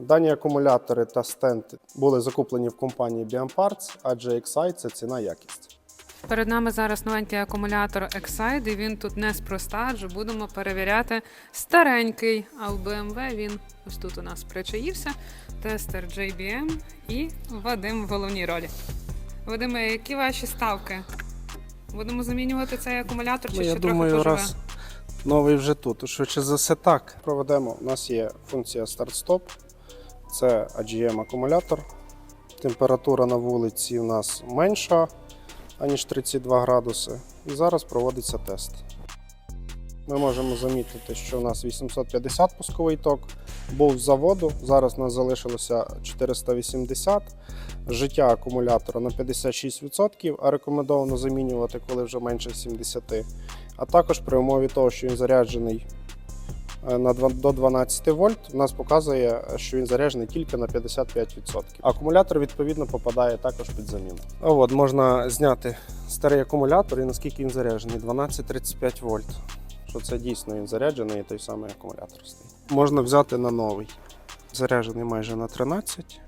Дані акумулятори та стенд були закуплені в компанії Biamparts, адже XI – це ціна якість. Перед нами зараз новенький акумулятор Excite, і він тут неспроста, адже будемо перевіряти старенький. А в BMW він ось тут у нас причаївся. Тестер JBM і Вадим в головній ролі. Вадиме, які ваші ставки? Будемо замінювати цей акумулятор чи Ну, ще я трохи думаю, поживе? раз новий вже тут, швидше за все так. Проведемо. У нас є функція старт-стоп. Це AGM акумулятор. Температура на вулиці у нас менша, аніж 32 градуси. І зараз проводиться тест. Ми можемо замітити, що у нас 850 пусковий ток був з заводу. Зараз у нас залишилося 480. Життя акумулятора на 56%, а рекомендовано замінювати, коли вже менше 70%. А також при умові того, що він заряджений на 2, до 12 вольт, у нас показує, що він заряджений тільки на 55%. Акумулятор відповідно попадає також під заміну. От можна зняти старий акумулятор і наскільки він заряджений 12-35 вольт. Що це дійсно він заряджений і той самий акумулятор стоїть. Можна взяти на новий. Заряджений майже на 13.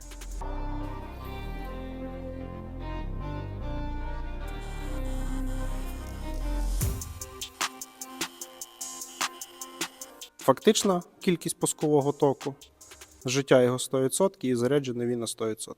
Фактична кількість пускового току, життя його 100% і заряджений він на 100%.